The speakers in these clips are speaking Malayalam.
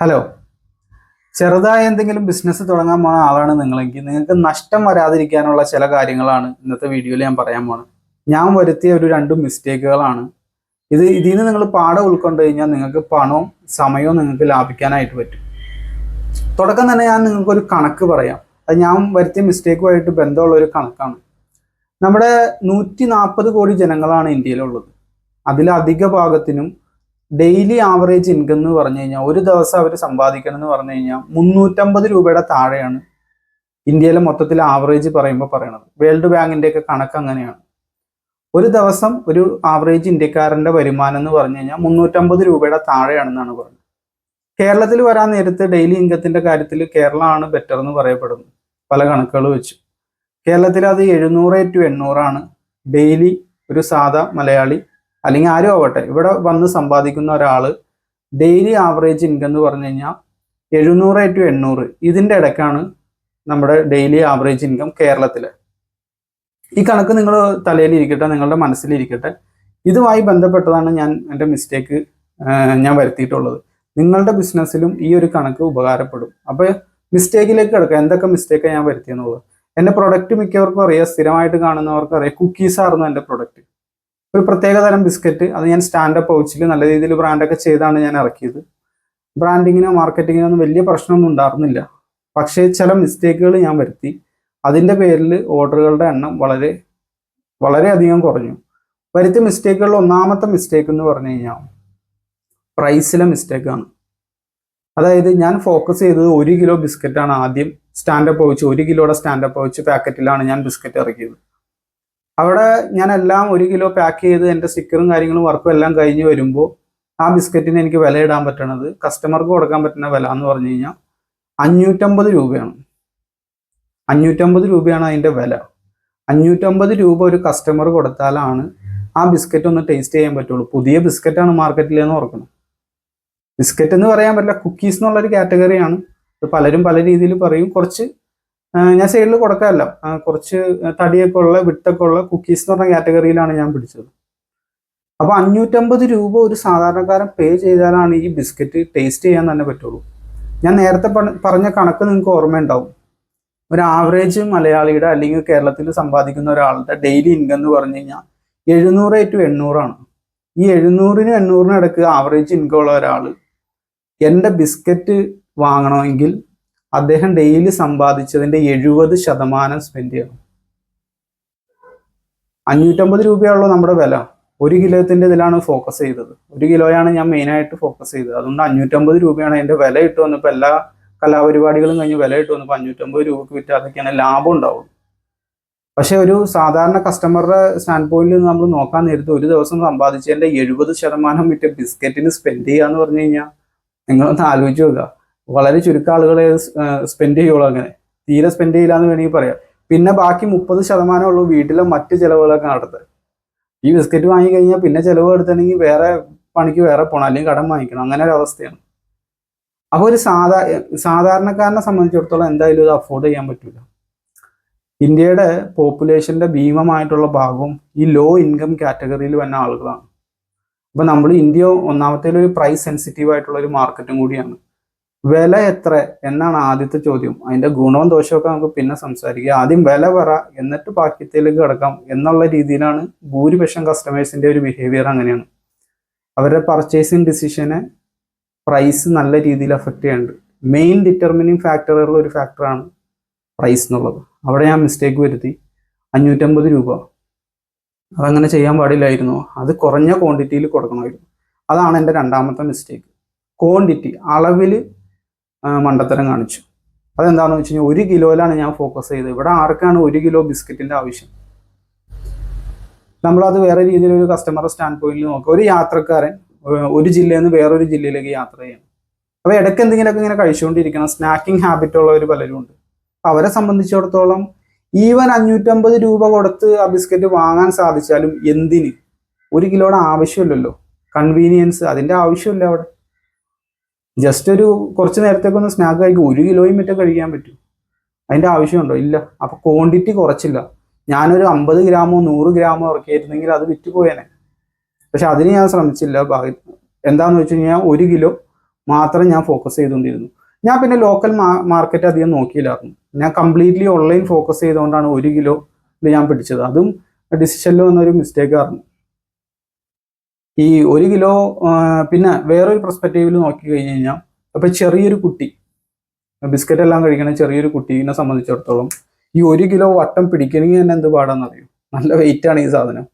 ഹലോ ചെറുതായ എന്തെങ്കിലും ബിസിനസ് തുടങ്ങാൻ പോണ ആളാണ് നിങ്ങളെങ്കിൽ നിങ്ങൾക്ക് നഷ്ടം വരാതിരിക്കാനുള്ള ചില കാര്യങ്ങളാണ് ഇന്നത്തെ വീഡിയോയിൽ ഞാൻ പറയാൻ പോണത്. ഞാൻ വരുത്തിയ ഒരു രണ്ട് മിസ്റ്റേക്കുകളാണ് ഇത് ഇതിൽ നിന്ന് നിങ്ങൾ പാഠം ഉൾക്കൊണ്ട് കഴിഞ്ഞാൽ നിങ്ങൾക്ക് പണവും സമയവും നിങ്ങൾക്ക് ലാഭിക്കാനായിട്ട് പറ്റും. തുടക്കം തന്നെ ഞാൻ നിങ്ങൾക്കൊരു കണക്ക് പറയാം. അത് ഞാൻ വരുത്തിയ മിസ്റ്റേക്കുമായിട്ട് ബന്ധമുള്ള ഒരു കണക്കാണ്. നമ്മുടെ നൂറ്റി നാൽപ്പത് കോടി ജനങ്ങളാണ് ഇന്ത്യയിലുള്ളത്. അതിലധിക ഭാഗത്തിനും ഡെയിലി ആവറേജ് ഇൻകം എന്ന് പറഞ്ഞു കഴിഞ്ഞാൽ ഒരു ദിവസം അവർ സമ്പാദിക്കണം എന്ന് പറഞ്ഞു കഴിഞ്ഞാൽ മുന്നൂറ്റമ്പത് രൂപയുടെ താഴെയാണ് ഇന്ത്യയിലെ മൊത്തത്തിൽ ആവറേജ് പറയുമ്പോൾ പറയണത്. വേൾഡ് ബാങ്കിന്റെ ഒക്കെ കണക്ക് അങ്ങനെയാണ്. ഒരു ദിവസം ഒരു ആവറേജ് ഇന്ത്യക്കാരന്റെ വരുമാനം എന്ന് പറഞ്ഞു കഴിഞ്ഞാൽ മുന്നൂറ്റമ്പത് രൂപയുടെ താഴെയാണെന്നാണ് പറഞ്ഞത്. കേരളത്തിൽ വരാൻ നേരത്ത് ഡെയിലി ഇൻകത്തിന്റെ കാര്യത്തിൽ കേരളമാണ് ബെറ്റർ എന്ന് പറയപ്പെടുന്നു പല കണക്കുകൾ വെച്ചു. കേരളത്തിൽ അത് എഴുന്നൂറ് ടു എണ്ണൂറാണ് ഡെയിലി ഒരു സാധാ മലയാളി അല്ലെങ്കിൽ ആരും ആവട്ടെ ഇവിടെ വന്ന് സമ്പാദിക്കുന്ന ഒരാൾ ഡെയിലി ആവറേജ് ഇൻകം എന്ന് പറഞ്ഞു കഴിഞ്ഞാൽ എഴുന്നൂറ് ടു എണ്ണൂറ്. ഇതിന്റെ ഇടയ്ക്കാണ് നമ്മുടെ ഡെയിലി ആവറേജ് ഇൻകം കേരളത്തിൽ ഈ കണക്ക് നിങ്ങൾ തലയിൽ ഇരിക്കട്ടെ നിങ്ങളുടെ മനസ്സിലിരിക്കട്ടെ ഇതുമായി ബന്ധപ്പെട്ടതാണ് ഞാൻ എന്റെ മിസ്റ്റേക്ക് ഞാൻ വരുത്തിയിട്ടുള്ളത്. നിങ്ങളുടെ ബിസിനസ്സിലും ഈ ഒരു കണക്ക് ഉപകാരപ്പെടും. അപ്പോൾ മിസ്റ്റേക്കിലേക്ക് കിടക്കുക എന്തൊക്കെ മിസ്റ്റേക്കാണ് ഞാൻ വരുത്തിയെന്നുള്ളത്? എന്റെ പ്രൊഡക്റ്റ് മിക്കവർക്കും അറിയാം സ്ഥിരമായിട്ട് കാണുന്നവർക്ക് അറിയാം. കുക്കീസ് ആയിരുന്നു എന്റെ പ്രൊഡക്റ്റ് ഒരു പ്രത്യേക തരം ബിസ്ക്കറ്റ് അത് ഞാൻ സ്റ്റാൻഡപ്പ് പൗച്ചിൽ നല്ല രീതിയിൽ ബ്രാൻഡൊക്കെ ചെയ്താണ് ഞാൻ ഇറക്കിയത്. ബ്രാൻഡിങ്ങിനോ മാർക്കറ്റിങ്ങിനോ ഒന്നും വലിയ പ്രശ്നമൊന്നും ഉണ്ടായിരുന്നില്ല. പക്ഷേ ചില മിസ്റ്റേക്കുകൾ ഞാൻ വരുത്തി. അതിന്റെ പേരിൽ ഓർഡറുകളുടെ എണ്ണം വളരെ വളരെയധികം കുറഞ്ഞു. വരുത്തിയ മിസ്റ്റേക്കുകളിൽ ഒന്നാമത്തെ മിസ്റ്റേക്ക് എന്ന് പറഞ്ഞു കഴിഞ്ഞാൽ പ്രൈസിലെ മിസ്റ്റേക്കാണ് അതായത് ഞാൻ ഫോക്കസ് ചെയ്തത് ഒരു കിലോ ബിസ്ക്കറ്റാണ് ആദ്യം. സ്റ്റാൻഡപ്പ് പൗച്ച് ഒരു കിലോയുടെ സ്റ്റാൻഡപ്പ് പൗച്ച് പാക്കറ്റിലാണ് ഞാൻ ബിസ്ക്കറ്റ് ഇറക്കിയത്. അവിടെ ഞാൻ എല്ലാം ഒരു കിലോ പാക്ക് ചെയ്ത് എന്റെ സ്റ്റിക്കറും കാര്യങ്ങളും വർക്കും എല്ലാം കഴിഞ്ഞ് വരുമ്പോൾ ആ ബിസ്ക്കറ്റിന് എനിക്ക് വില ഇടാൻ പറ്റണത് കസ്റ്റമർക്ക് കൊടുക്കാൻ പറ്റുന്ന വില എന്ന് പറഞ്ഞു കഴിഞ്ഞാൽ അഞ്ഞൂറ്റമ്പത് രൂപയാണ്. അഞ്ഞൂറ്റമ്പത് രൂപയാണ് അതിന്റെ വില. അഞ്ഞൂറ്റമ്പത് രൂപ ഒരു കസ്റ്റമർ കൊടുത്താലാണ് ആ ബിസ്ക്കറ്റ് ഒന്ന് ടേസ്റ്റ് ചെയ്യാൻ പറ്റുള്ളൂ. പുതിയ ബിസ്ക്കറ്റാണ് മാർക്കറ്റിൽ എന്ന് ഓർക്കണം. ബിസ്ക്കറ്റ് എന്ന് പറയാൻ പറ്റില്ല കുക്കീസ് എന്നുള്ളൊരു കാറ്റഗറിയാണ് ഇത് പലരും പല രീതിയിൽ പറയും. കുറച്ച് ഞാൻ സൈഡിൽ കൊടുക്കാമല്ല കുറച്ച് തടിയൊക്കെ ഉള്ള വിട്ടൊക്കെ ഉള്ള കുക്കീസ് എന്ന് പറഞ്ഞ കാറ്റഗറിയിലാണ് ഞാൻ പിടിച്ചത്. അപ്പൊ അഞ്ഞൂറ്റമ്പത് രൂപ ഒരു സാധാരണക്കാരൻ പേ ചെയ്താലാണ് ഈ ബിസ്ക്കറ്റ് ടേസ്റ്റ് ചെയ്യാൻ തന്നെ പറ്റുള്ളൂ. ഞാൻ നേരത്തെ പറഞ്ഞ കണക്ക് നിങ്ങൾക്ക് ഓർമ്മയുണ്ടാവും. ഒരു ആവറേജ് മലയാളിയുടെ അല്ലെങ്കിൽ കേരളത്തിൽ സമ്പാദിക്കുന്ന ഒരാളുടെ ഡെയിലി ഇൻകം എന്ന് പറഞ്ഞു കഴിഞ്ഞാൽ എഴുന്നൂറ് ടു എണ്ണൂറാണ് ഈ എഴുന്നൂറിനും എണ്ണൂറിനും ഇടയ്ക്ക് ആവറേജ് ഇൻകം ഉള്ള ഒരാൾ എന്റെ ബിസ്ക്കറ്റ് വാങ്ങണമെങ്കിൽ അദ്ദേഹം ഡെയിലി സമ്പാദിച്ചതിന്റെ എഴുപത് ശതമാനം സ്പെൻഡ് ചെയ്യണം. അഞ്ഞൂറ്റമ്പത് രൂപയുള്ള നമ്മുടെ വില. ഒരു കിലോത്തിന്റെ ഇതിലാണ് ഫോക്കസ് ചെയ്തത്. ഒരു കിലോയാണ് ഞാൻ മെയിനായിട്ട് ഫോക്കസ് ചെയ്തത്. അതുകൊണ്ട് അഞ്ഞൂറ്റമ്പത് രൂപയാണ് എന്റെ വില ഇട്ട് വന്നപ്പോൾ എല്ലാ കലാപരിപാടികളും കഴിഞ്ഞ് വില ഇട്ട് വന്നപ്പോൾ അഞ്ഞൂറ്റമ്പത് രൂപക്ക് വിറ്റ് അതൊക്കെയാണ് ലാഭം ഉണ്ടാവുള്ളൂ. പക്ഷേ ഒരു സാധാരണ കസ്റ്റമറുടെ സ്റ്റാൻഡ് പോയിന്റിൽ നിന്ന് നമ്മൾ നോക്കാൻ നേരത്ത് ഒരു ദിവസം സമ്പാദിച്ചതിന്റെ എഴുപത് ശതമാനം വിറ്റ് ബിസ്ക്കറ്റിന് സ്പെൻഡ് ചെയ്യുക എന്ന് പറഞ്ഞു കഴിഞ്ഞാൽ നിങ്ങളൊന്ന് ആലോചിച്ച് നോക്കുക. വളരെ ചുരുക്കം ആളുകളെ സ്പെൻഡ് ചെയ്യുള്ളൂ അങ്ങനെ. തീരെ സ്പെൻഡ് ചെയ്യില്ല എന്ന് വേണമെങ്കിൽ പറയാം. പിന്നെ ബാക്കി മുപ്പത് ശതമാനം ഉള്ളൂ വീട്ടിലെ മറ്റ് ചിലവുകളൊക്കെ നടത്തുക ഈ ബിസ്ക്കറ്റ് വാങ്ങിക്കഴിഞ്ഞാൽ പിന്നെ ചിലവ് എടുത്തിട്ടുണ്ടെങ്കിൽ വേറെ പണിക്ക് വേറെ പോകണം അല്ലെങ്കിൽ കടം വാങ്ങിക്കണം. അങ്ങനെ ഒരു അവസ്ഥയാണ്. അപ്പോൾ ഒരു സാധാ സാധാരണക്കാരനെ സംബന്ധിച്ചിടത്തോളം എന്തായാലും ഇത് അഫോർഡ് ചെയ്യാൻ പറ്റില്ല ഇന്ത്യയുടെ പോപ്പുലേഷന്റെ ഭീമമായിട്ടുള്ള ഭാഗവും ഈ ലോ ഇൻകം കാറ്റഗറിയിൽ വന്ന ആളുകളാണ്. അപ്പോൾ നമ്മൾ ഇന്ത്യ ഒന്നാമത്തേലൊരു പ്രൈസ് സെൻസിറ്റീവ് ആയിട്ടുള്ള ഒരു മാർക്കറ്റും കൂടിയാണ്. വില എത്ര എന്നാണ് ആദ്യത്തെ ചോദ്യം. അതിന്റെ ഗുണവും ദോഷവും ഒക്കെ നമുക്ക് പിന്നെ സംസാരിക്കുക ആദ്യം വില പറ എന്നിട്ട് ബാക്കിയത്തിലേക്ക് കിടക്കാം എന്നുള്ള രീതിയിലാണ് ഭൂരിപക്ഷം കസ്റ്റമേഴ്സിന്റെ ഒരു ബിഹേവിയർ അങ്ങനെയാണ്. അവരുടെ പർച്ചേസിങ് ഡിസിഷനെ പ്രൈസ് നല്ല രീതിയിൽ അഫക്റ്റ് ചെയ്യുന്നുണ്ട് മെയിൻ ഡിറ്റർമിനിങ് ഫാക്ടറുള്ള ഒരു ഫാക്ടറാണ് പ്രൈസ് എന്നുള്ളത്. അവിടെ ഞാൻ മിസ്റ്റേക്ക് വരുത്തി. അഞ്ഞൂറ്റമ്പത് രൂപ. അതങ്ങനെ ചെയ്യാൻ പാടില്ലായിരുന്നു. അത് കുറഞ്ഞ ക്വാണ്ടിറ്റിയിൽ കൊടുക്കണമായിരുന്നു. അതാണ് എന്റെ രണ്ടാമത്തെ മിസ്റ്റേക്ക് ക്വാണ്ടിറ്റി അളവിൽ മണ്ടത്തരം കാണിച്ചു. അതെന്താണെന്ന് വെച്ച് കഴിഞ്ഞാൽ ഒരു കിലോയിലാണ് ഞാൻ ഫോക്കസ് ചെയ്തത്. ഇവിടെ ആർക്കാണ് ഒരു കിലോ ബിസ്ക്കറ്റിന്റെ ആവശ്യം? നമ്മളത് വേറെ രീതിയിൽ ഒരു കസ്റ്റമർ സ്റ്റാൻഡ് പോയിന്റിൽ നോക്കുക. ഒരു യാത്രക്കാരൻ ഒരു ജില്ലയിൽ നിന്ന് വേറൊരു ജില്ലയിലേക്ക് യാത്ര ചെയ്യണം. അപ്പോൾ ഇടയ്ക്ക് എന്തെങ്കിലുമൊക്കെ ഇങ്ങനെ കഴിച്ചുകൊണ്ടിരിക്കണം. സ്നാക്കിംഗ് ഹാബിറ്റ് ഉള്ളവർ പലരും ഉണ്ട്. അവരെ സംബന്ധിച്ചിടത്തോളം ഈവൻ അഞ്ഞൂറ്റമ്പത് രൂപ കൊടുത്ത് ആ ബിസ്ക്കറ്റ് വാങ്ങാൻ സാധിച്ചാലും എന്തിന്? ഒരു കിലോയുടെ ആവശ്യമില്ലല്ലോ. കൺവീനിയൻസ് അതിന്റെ ആവശ്യമില്ല അവിടെ. ജസ്റ്റ് ഒരു കുറച്ച് നേരത്തേക്ക് ഒന്ന് സ്നാക്ക് കഴിക്കും. ഒരു കിലോയും മറ്റും കഴിക്കാൻ പറ്റും. അതിന്റെ ആവശ്യമുണ്ടോ? ഇല്ല. അപ്പൊ ക്വാണ്ടിറ്റി കുറച്ചില്ല. ഞാനൊരു അമ്പത് ഗ്രാമോ നൂറ് ഗ്രാമോ ഇറക്കിയിരുന്നെങ്കിൽ അത് വിറ്റ് പോയേനെ. പക്ഷെ അതിന് ഞാൻ ശ്രമിച്ചില്ല. ഭാഗ്യ- എന്താന്ന് വെച്ച് കഴിഞ്ഞാൽ ഒരു കിലോ മാത്രം ഞാൻ ഫോക്കസ് ചെയ്തുകൊണ്ടിരുന്നു. ഞാൻ പിന്നെ ലോക്കൽ മാർക്കറ്റ് അധികം നോക്കിയില്ലായിരുന്നു. ഞാൻ കംപ്ലീറ്റ്ലി ഓൺലൈൻ ഫോക്കസ് ചെയ്തുകൊണ്ടാണ് ഒരു കിലോ ഇത് ഞാൻ പിടിച്ചത്. അതും ഡിസിഷനിൽ വന്നൊരു മിസ്റ്റേക്ക് ആയിരുന്നു. ഈ ഒരു കിലോ പിന്നെ വേറൊരു പെർസ്പെക്റ്റീവിൽ നോക്കി കഴിഞ്ഞ് കഴിഞ്ഞാൽ അപ്പൊ ചെറിയൊരു കുട്ടി ബിസ്ക്കറ്റ് എല്ലാം കഴിക്കുന്ന ചെറിയൊരു കുട്ടീനെ സംബന്ധിച്ചിടത്തോളം ഈ ഒരു കിലോ വട്ടം പിടിക്കണമെങ്കിൽ തന്നെ എന്ത് പാടാന്ന് അറിയും? നല്ല വെയിറ്റ് ആണ് ഈ സാധനം.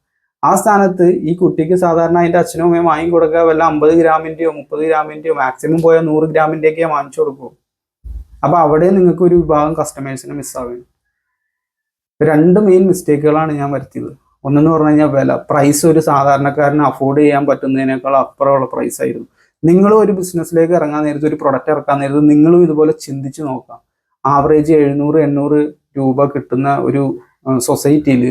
ആ സ്ഥാനത്ത് ഈ കുട്ടിക്ക് സാധാരണ അതിന്റെ അച്ഛനും അമ്മയും വാങ്ങി കൊടുക്കുക വല്ല അമ്പത് ഗ്രാമിന്റെയോ മുപ്പത് ഗ്രാമിന്റെയോ മാക്സിമം പോയാൽ നൂറ് ഗ്രാമിന്റെയൊക്കെ വാങ്ങിച്ചു കൊടുക്കൂ. അപ്പൊ അവിടെ നിങ്ങൾക്ക് ഒരു വിഭാഗം കസ്റ്റമേഴ്സിനെ മിസ്സാവുകയും രണ്ട് മെയിൻ മിസ്റ്റേക്കുകളാണ് ഞാൻ വരുത്തിയത്. ഒന്നെന്ന് പറഞ്ഞു കഴിഞ്ഞാൽ വില. പ്രൈസ് ഒരു സാധാരണക്കാരന് അഫോർഡ് ചെയ്യാൻ പറ്റുന്നതിനേക്കാൾ അപ്പുറമുള്ള പ്രൈസ് ആയിരുന്നു. നിങ്ങളും ഒരു ബിസിനസ്സിലേക്ക് ഇറങ്ങാൻ നേരത്തെ ഒരു പ്രൊഡക്റ്റ് ഇറക്കാൻ നേരത്തെ നിങ്ങളും ഇതുപോലെ ചിന്തിച്ച് നോക്കാം ആവറേജ് എഴുന്നൂറ് എണ്ണൂറ് രൂപ കിട്ടുന്ന ഒരു സൊസൈറ്റിയിൽ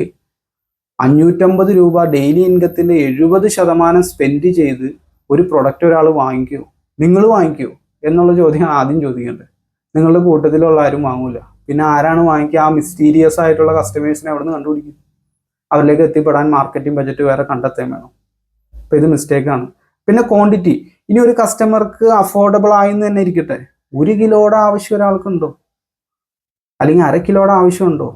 അഞ്ഞൂറ്റമ്പത് രൂപ ഡെയിലി ഇൻകത്തിന്റെ എഴുപത് ശതമാനം സ്പെൻഡ് ചെയ്ത് ഒരു പ്രൊഡക്റ്റ് ഒരാൾ വാങ്ങിക്കുമോ നിങ്ങൾ വാങ്ങിക്കുമോ എന്നുള്ള ചോദ്യം ആദ്യം ചോദിക്കേണ്ടത് നിങ്ങളുടെ കൂട്ടത്തിലുള്ള ആരും വാങ്ങൂല. പിന്നെ ആരാണ് വാങ്ങിക്കുക? ആ മിസ്റ്റീരിയസ് ആയിട്ടുള്ള കസ്റ്റമേഴ്സിനെ അവിടെ നിന്ന് കണ്ടുപിടിക്കും. അവരിലേക്ക് എത്തിപ്പെടാൻ മാർക്കറ്റിംഗ് ബജറ്റ് വേറെ കണ്ടെത്തുകയും വേണം. അപ്പൊ ഇത് മിസ്റ്റേക്കാണ് പിന്നെ ക്വാണ്ടിറ്റി ഇനി ഒരു കസ്റ്റമർക്ക് അഫോർഡബിൾ ആയെന്ന് തന്നെ ഇരിക്കട്ടെ. ഒരു കിലോയുടെ ആവശ്യം ഒരാൾക്കുണ്ടോ? അല്ലെങ്കിൽ അര കിലോയുടെ ആവശ്യമുണ്ടോ?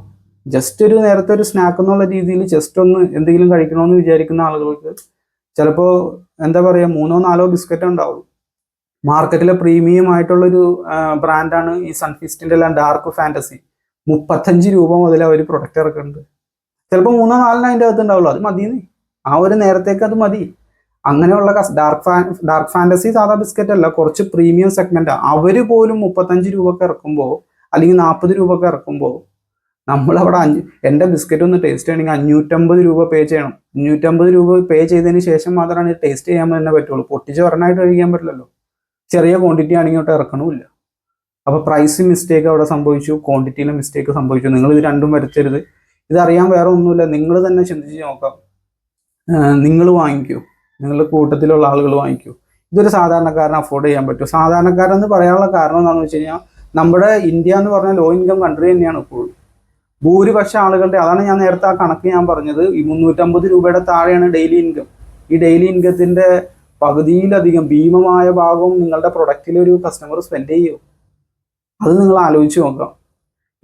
ജസ്റ്റ് ഒരു നേരത്തെ ഒരു സ്നാക്ക് എന്നുള്ള രീതിയിൽ ജസ്റ്റ് ഒന്ന് എന്തെങ്കിലും കഴിക്കണമെന്ന് വിചാരിക്കുന്ന ആളുകൾക്ക് ചിലപ്പോൾ എന്താ പറയുക മൂന്നോ നാലോ ബിസ്ക്കറ്റ് ഉണ്ടാവുള്ളൂ. മാർക്കറ്റിലെ പ്രീമിയം ആയിട്ടുള്ളൊരു ബ്രാൻഡാണ് ഈ സൺഫിസ്റ്റിന്റെ എല്ലാം ഡാർക്ക് ഫാന്റസി മുപ്പത്തഞ്ച് രൂപ മുതൽ അവർ പ്രൊഡക്റ്റ് ഇറക്കുന്നുണ്ട്. ചിലപ്പോൾ മൂന്നോ നാലിനോ അതിന്റെ അകത്ത് ഉണ്ടാവുള്ളൂ. അത് മതി ആ ഒരു നേരത്തേക്ക് അത് മതി. അങ്ങനെയുള്ള ഡാർക്ക് ഫാൻ ഡാർക്ക് ഫാന്റസി സാധാ ബിസ്ക്കറ്റ് അല്ല കുറച്ച് പ്രീമിയം സെഗ്മെന്റ് അവർ പോലും മുപ്പത്തഞ്ച് രൂപക്ക് ഇറക്കുമ്പോൾ അല്ലെങ്കിൽ നാൽപ്പത് രൂപക്ക് ഇറക്കുമ്പോൾ നമ്മളവിടെ അഞ്ച് എന്റെ ബിസ്ക്കറ്റ് ഒന്ന് ടേസ്റ്റ് ചെയ്യണമെങ്കിൽ അഞ്ഞൂറ്റമ്പത് രൂപ പേ ചെയ്യണം. അഞ്ഞൂറ്റമ്പത് രൂപ പേ ചെയ്തതിന് ശേഷം മാത്രമാണ് ടേസ്റ്റ് ചെയ്യാൻ തന്നെ പറ്റുള്ളൂ. പൊട്ടിച്ച് ഒരെണ്ണമായിട്ട് കഴിക്കാൻ പറ്റില്ലല്ലോ. ചെറിയ ക്വാണ്ടിറ്റി ആണെങ്കിൽ അവിടെ ഇറക്കണമില്ല അപ്പോൾ പ്രൈസ് മിസ്റ്റേക്ക് അവിടെ സംഭവിച്ചു ക്വാണ്ടിറ്റിയിലെ മിസ്റ്റേക്ക് സംഭവിച്ചു. നിങ്ങൾ ഇത് രണ്ടും വരുത്തരുത്. ഇതറിയാൻ വേറെ ഒന്നുമില്ല. നിങ്ങൾ തന്നെ ചിന്തിച്ച് നോക്കാം. നിങ്ങൾ വാങ്ങിക്കൂ. നിങ്ങളുടെ കൂട്ടത്തിലുള്ള ആളുകൾ വാങ്ങിക്കൂ. ഇതൊരു സാധാരണക്കാരന് അഫോർഡ് ചെയ്യാൻ പറ്റും. സാധാരണക്കാരൻ എന്ന് പറയാനുള്ള കാരണം എന്താണെന്ന് വെച്ച് കഴിഞ്ഞാൽ നമ്മുടെ ഇന്ത്യ എന്ന് പറഞ്ഞ ലോ ഇൻകം കൺട്രി തന്നെയാണ് ഇപ്പോൾ. ഭൂരിപക്ഷം ആളുകളുടെ അതാണ് ഞാൻ നേരത്തെ ആ കണക്ക് ഞാൻ പറഞ്ഞത് ഈ മുന്നൂറ്റമ്പത് രൂപയുടെ താഴെയാണ് ഡെയിലി ഇൻകം ഈ ഡെയിലി ഇൻകത്തിന്റെ പകുതിയിലധികം ഭീമമായ ഭാഗവും നിങ്ങളുടെ പ്രൊഡക്റ്റിൽ ഒരു കസ്റ്റമർ സ്പെൻഡ് ചെയ്യുമോ അത് നിങ്ങൾ ആലോചിച്ച് നോക്കാം.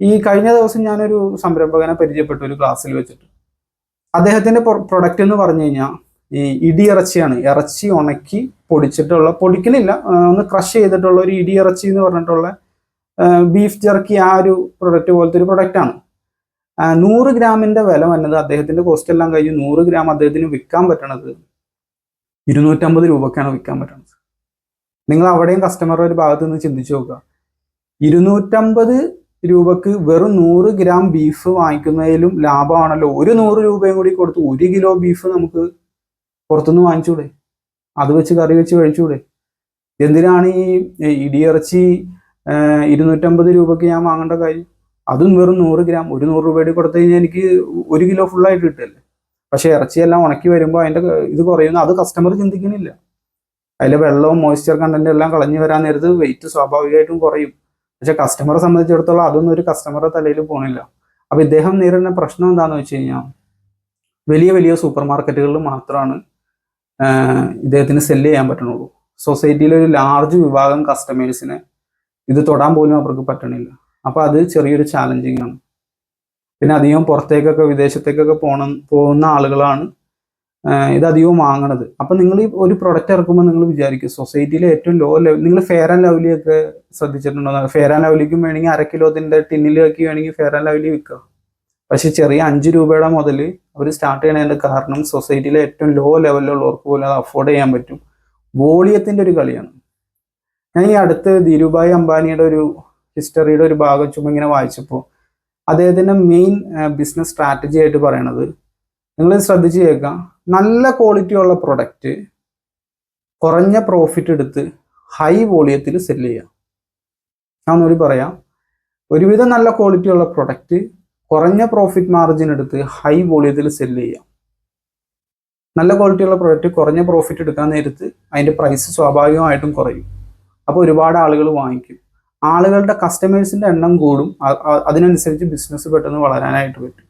ഈ കഴിഞ്ഞ ദിവസം ഞാനൊരു സംരംഭകനെ പരിചയപ്പെട്ടു ഒരു ക്ലാസ്സിൽ വെച്ചിട്ട്. അദ്ദേഹത്തിന്റെ പ്രൊഡക്റ്റ് എന്ന് പറഞ്ഞു കഴിഞ്ഞാൽ ഈ ഇടിയിറച്ചിയാണ്. ഇറച്ചി ഉണക്കി പൊടിച്ചിട്ടുള്ള പൊടിക്കലില്ല ഒന്ന് ക്രഷ് ചെയ്തിട്ടുള്ള ഒരു ഇടിയിറച്ചി എന്ന് പറഞ്ഞിട്ടുള്ള ബീഫ് ജെർക്കി ആ ഒരു പ്രൊഡക്റ്റ് പോലത്തെ ഒരു പ്രൊഡക്റ്റാണ് നൂറ് ഗ്രാമിന്റെ വില വന്നത് അദ്ദേഹത്തിന്റെ കോസ്റ്റ് എല്ലാം കഴിഞ്ഞ് നൂറ് ഗ്രാം അദ്ദേഹത്തിന് വിൽക്കാൻ പറ്റണത് ഇരുന്നൂറ്റമ്പത് രൂപക്കാണ് വിൽക്കാൻ പറ്റുന്നത് നിങ്ങൾ അവിടെയും കസ്റ്റമറുടെ ഒരു ഭാഗത്ത് നിന്ന് ചിന്തിച്ചു നോക്കുക. ഇരുന്നൂറ്റമ്പത് രൂപക്ക് വെറും നൂറ് ഗ്രാം ബീഫ് വാങ്ങിക്കുന്നതിലും ലാഭമാണല്ലോ. ഒരു നൂറ് രൂപയും കൂടി കൊടുത്ത് ഒരു കിലോ ബീഫ് നമുക്ക് പുറത്തുനിന്ന് വാങ്ങിച്ചൂടെ? അത് വെച്ച് കറി വെച്ച് കഴിച്ചൂടെ? എന്തിനാണ് ഈ ഇടിയിറച്ചി ഇരുന്നൂറ്റമ്പത് രൂപക്ക് ഞാൻ വാങ്ങേണ്ട കാര്യം? അതും വെറും നൂറ് ഗ്രാം. ഒരു നൂറ് രൂപയുടെ കൊടുത്തു കഴിഞ്ഞാൽ എനിക്ക് ഒരു കിലോ ഫുള്ളായിട്ട് കിട്ടുമല്ലേ പക്ഷെ ഇറച്ചിയെല്ലാം ഉണക്കി വരുമ്പോൾ അതിന്റെ ഇത് കുറയുന്നു. അത് കസ്റ്റമർ ചിന്തിക്കുന്നില്ല. അതിലെ വെള്ളവും മോയ്സ്ചർ കണ്ടന്റ് എല്ലാം കളഞ്ഞു വരാൻ നേരത്ത് വെയിറ്റ് സ്വാഭാവികമായിട്ടും കുറയും. പക്ഷെ കസ്റ്റമറെ സംബന്ധിച്ചിടത്തോളം അതൊന്നും ഒരു കസ്റ്റമറുടെ തലയിൽ പോണില്ല. അപ്പൊ ഇദ്ദേഹം നേരിടുന്ന പ്രശ്നം എന്താണെന്ന് വെച്ച് കഴിഞ്ഞാൽ വലിയ വലിയ സൂപ്പർ മാർക്കറ്റുകളിൽ മാത്രമാണ് ഇദ്ദേഹത്തിന് സെല്ല് ചെയ്യാൻ പറ്റുന്നുള്ളൂ സൊസൈറ്റിയിലെ ഒരു ലാർജ് വിഭാഗം കസ്റ്റമേഴ്സിനെ ഇത് തൊടാൻ പോലും അവർക്ക് പറ്റണില്ല. അപ്പൊ അത് ചെറിയൊരു ചാലഞ്ചിങ് ആണ്. പിന്നെ അധികം പുറത്തേക്കൊക്കെ വിദേശത്തേക്കൊക്കെ പോണ പോകുന്ന ആളുകളാണ് ഇത് അധികവും വാങ്ങണത്. അപ്പൊ നിങ്ങൾ ഒരു പ്രൊഡക്റ്റ് ഇറക്കുമ്പോൾ നിങ്ങൾ വിചാരിക്കും സൊസൈറ്റിയിലെ ഏറ്റവും ലോ ലെവൽ നിങ്ങൾ ഫെയർ ആൻഡ് ലവ്ലി ഒക്കെ ശ്രദ്ധിച്ചിട്ടുണ്ടോ? ഫെയർ ആൻഡ് ലവ്ലിക്കും വേണമെങ്കിൽ അര കിലോത്തിന്റെ ടിന്നിലേക്ക് വേണമെങ്കിൽ ഫെയർ ആൻഡ് ലവ്ലി വിൽക്കാം പക്ഷെ ചെറിയ അഞ്ച് രൂപയുടെ മുതൽ അവർ സ്റ്റാർട്ട് ചെയ്യണതിന്റെ കാരണം സൊസൈറ്റിയിലെ ഏറ്റവും ലോ ലെവലിലുള്ളവർക്ക് പോലും അത് അഫോർഡ് ചെയ്യാൻ പറ്റും. വോളിയത്തിന്റെ ഒരു കളിയാണ്. ഞാൻ ഈ അടുത്ത് ധീരുഭായ് അംബാനിയുടെ ഒരു ഹിസ്റ്ററിയുടെ ഒരു ഭാഗം ചുമ്മാ ഇങ്ങനെ വായിച്ചപ്പോൾ അദ്ദേഹത്തിന്റെ മെയിൻ ബിസിനസ് സ്ട്രാറ്റജി ആയിട്ട് പറയണത് നിങ്ങൾ ശ്രദ്ധിച്ച് കേൾക്കാം. നല്ല ക്വാളിറ്റി ഉള്ള പ്രൊഡക്റ്റ് കുറഞ്ഞ പ്രോഫിറ്റ് എടുത്ത് ഹൈ വോളിയത്തിൽ സെൽ ചെയ്യാം. ഞാൻ പറയാം. ഒരുവിധം നല്ല ക്വാളിറ്റി ഉള്ള പ്രൊഡക്റ്റ് കുറഞ്ഞ പ്രോഫിറ്റ് മാർജിൻ എടുത്ത് ഹൈ വോളിയത്തിൽ സെൽ ചെയ്യാം. നല്ല ക്വാളിറ്റി ഉള്ള പ്രൊഡക്റ്റ് കുറഞ്ഞ പ്രോഫിറ്റ് എടുക്കാൻ നേരത്ത് അതിന്റെ പ്രൈസ് സ്വാഭാവികമായിട്ടും കുറയും. അപ്പോൾ ഒരുപാട് ആളുകൾ വാങ്ങിക്കും. ആളുകളുടെ കസ്റ്റമേഴ്സിന്റെ എണ്ണം കൂടും. അതിനനുസരിച്ച് ബിസിനസ് പെട്ടെന്ന് വളരാനായിട്ട് പറ്റും.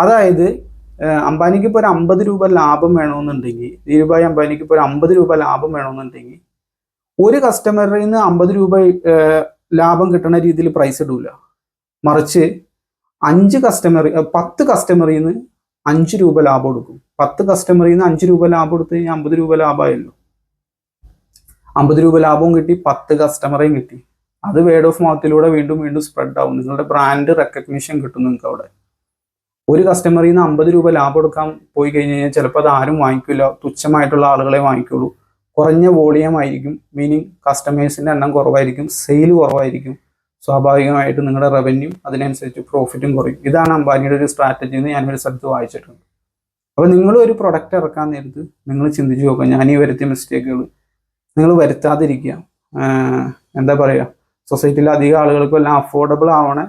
അതായത് അംബാനിക്ക് ഇപ്പോൾ ഒരു അമ്പത് രൂപ ലാഭം വേണമെന്നുണ്ടെങ്കിൽ ധീരുഭായ് അംബാനിക്ക് ഇപ്പോൾ ഒരു അമ്പത് രൂപ ലാഭം വേണമെന്നുണ്ടെങ്കിൽ ഒരു കസ്റ്റമറിൽ നിന്ന് അമ്പത് രൂപ ലാഭം കിട്ടുന്ന രീതിയിൽ പ്രൈസ് ഇടൂല. മറിച്ച് അഞ്ച് കസ്റ്റമർ പത്ത് കസ്റ്റമറിൽ നിന്ന് അഞ്ച് രൂപ ലാഭം കൊടുക്കും പത്ത് കസ്റ്റമറിൽ നിന്ന് അഞ്ച് രൂപ ലാഭം എടുത്തു കഴിഞ്ഞാൽ അമ്പത് രൂപ ലാഭമായല്ലോ. അമ്പത് രൂപ ലാഭവും കിട്ടി പത്ത് കസ്റ്റമറേയും കിട്ടി. അത് വേർഡ് ഓഫ് മൗത്തിലൂടെ വീണ്ടും വീണ്ടും സ്പ്രെഡ് ആവും. നിങ്ങളുടെ ബ്രാൻഡ് റെക്കഗ്നീഷൻ കിട്ടും നിങ്ങൾക്ക് അവിടെ. ഒരു കസ്റ്റമറിൽ നിന്ന് അമ്പത് രൂപ ലാഭം എടുക്കാൻ പോയി കഴിഞ്ഞ് കഴിഞ്ഞാൽ ചിലപ്പോൾ അത് ആരും വാങ്ങിക്കില്ല തുച്ഛമായിട്ടുള്ള ആളുകളെ വാങ്ങിക്കുള്ളൂ കുറഞ്ഞ വോളിയം ആയിരിക്കും. മീനിങ് കസ്റ്റമേഴ്സിന്റെ എണ്ണം കുറവായിരിക്കും. സെയിൽ കുറവായിരിക്കും. സ്വാഭാവികമായിട്ട് നിങ്ങളുടെ റവന്യൂ അതിനനുസരിച്ച് പ്രോഫിറ്റും കുറയും. ഇതാണ് അംബാനിയുടെ ഒരു സ്ട്രാറ്റജി എന്ന് ഞാനൊരു സ്ഥലത്ത് വായിച്ചിട്ടുണ്ട്. അപ്പോൾ നിങ്ങൾ ഒരു പ്രൊഡക്റ്റ് ഇറക്കാൻ നേരത്ത് നിങ്ങൾ ചിന്തിച്ച് നോക്കുക. ഞാൻ ഈ വരുത്തിയ മിസ്റ്റേക്കുകൾ നിങ്ങൾ വരുത്താതിരിക്കുക. എന്താ പറയുക സൊസൈറ്റിയിലെ അധികം ആളുകൾക്കും എല്ലാം അഫോർഡബിൾ ആവണ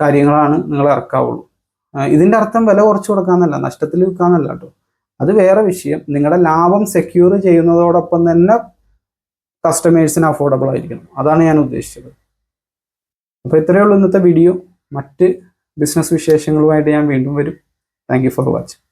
കാര്യങ്ങളാണ് നിങ്ങൾ ഇറക്കാവുള്ളൂ. ഇതിന്റെ അർത്ഥം വില കുറച്ച് കൊടുക്കാന്നല്ല നഷ്ടത്തിൽ വിൽക്കാന്നല്ല കേട്ടോ. അത് വേറെ വിഷയം. നിങ്ങളുടെ ലാഭം സെക്യൂർ ചെയ്യുന്നതോടൊപ്പം തന്നെ കസ്റ്റമേഴ്സിന് അഫോർഡബിൾ ആയിരിക്കണം. അതാണ് ഞാൻ ഉദ്ദേശിച്ചത്. അപ്പോൾ ഇത്രയേ ഉള്ളൂ ഇന്നത്തെ വീഡിയോ മറ്റ് ബിസിനസ് വിശേഷങ്ങളുമായിട്ട് ഞാൻ വീണ്ടും വരും. Thank for watching